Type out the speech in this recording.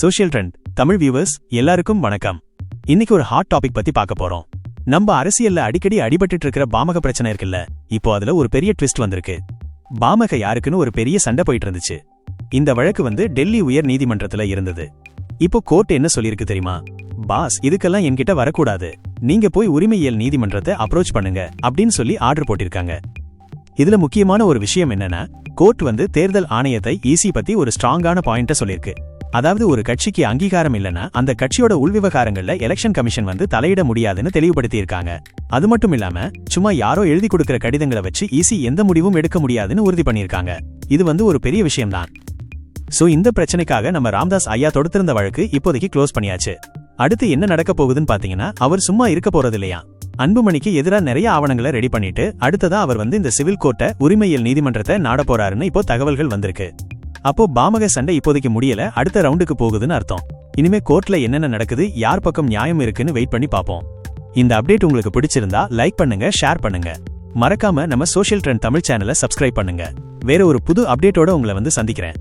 Social trend Tamil viewers எல்லாருக்கும் வணக்கம். இன்னைக்கு ஒரு ஹாட் டாபிக் பத்தி பார்க்க போறோம். நம்ம அரசியல்ல அடிக்கடி அடிபட்டுட்டு இருக்கிற பாமக பிரச்சனை இருக்குல்ல இப்போ அதுல ஒரு பெரிய ட்விஸ்ட் வந்திருக்கு. பாமக யாருக்குன்னு ஒரு பெரிய சண்டை போயிட்டு இருந்துச்சு. இந்த வழக்கு வந்து டெல்லி உயர் நீதிமன்றத்துல இருந்தது. இப்போ கோர்ட் என்ன சொல்லியிருக்கு தெரியுமா? பாஸ் இதுக்கெல்லாம் என்கிட்ட வரக்கூடாது. நீங்க போய் உரிமையியல் நீதிமன்றத்தை அப்ரோச் பண்ணுங்க அப்படின்னு சொல்லி ஆர்டர் போட்டிருக்காங்க. இதுல முக்கியமான ஒரு விஷயம் என்னன்னா கோர்ட் வந்து தேர்தல் ஆணையத்தை ஈசி பத்தி ஒரு ஸ்ட்ராங்கான பாயிண்ட சொல்லிருக்கு அதாவது ஒரு கட்சிக்கு அங்கீகாரம் இல்லனா அந்த கட்சியோட உள்விவகாரங்கள்ல எலெக்ஷன் கமிஷன் வந்து தலையிட முடியாதுன்னு தெளிவுபடுத்தியிருக்காங்க. அது மட்டும் இல்லாம சும்மா யாரோ எழுதி கொடுக்கிற கடிதங்களை வச்சு ஈஸி எந்த முடிவும் எடுக்க முடியாதுன்னு உறுதி பண்ணியிருக்காங்க. இது வந்து ஒரு பெரிய விஷயம்தான். சோ இந்த பிரச்சனைக்காக நம்ம ராம்தாஸ் ஐயா தொடுத்திருந்த வழக்கு இப்போதைக்கு க்ளோஸ் பண்ணியாச்சு. அடுத்து என்ன நடக்க போகுதுன்னு பாத்தீங்கன்னா அவர் சும்மா இருக்க போறது இல்லையா? அன்புமணிக்கு எதிரா நிறைய ஆவணங்களை ரெடி பண்ணிட்டு அடுத்ததா அவர் வந்து இந்த சிவில் கோர்ட்டை உரிமையியல் நீதிமன்றத்தை நாட போறாருன்னு இப்போ தகவல்கள் வந்திருக்கு. அப்போ பாமக சண்டை இப்போதைக்கு முடியல அடுத்த ரவுண்டுக்கு போகுதுன்னு அர்த்தம். இனிமே கோர்ட்ல என்னென்ன நடக்குது யார் பக்கம் நியாயம் இருக்குன்னு வெயிட் பண்ணி பார்ப்போம் இந்த அப்டேட் உங்களுக்கு பிடிச்சிருந்தா லைக் பண்ணுங்க ஷேர் பண்ணுங்க. மறக்காம நம்ம சோஷியல் ட்ரெண்ட் தமிழ் சேனலை சப்ஸ்கிரைப் பண்ணுங்க. வேற ஒரு புது அப்டேட்டோட உங்களை வந்து சந்திக்கிறேன்.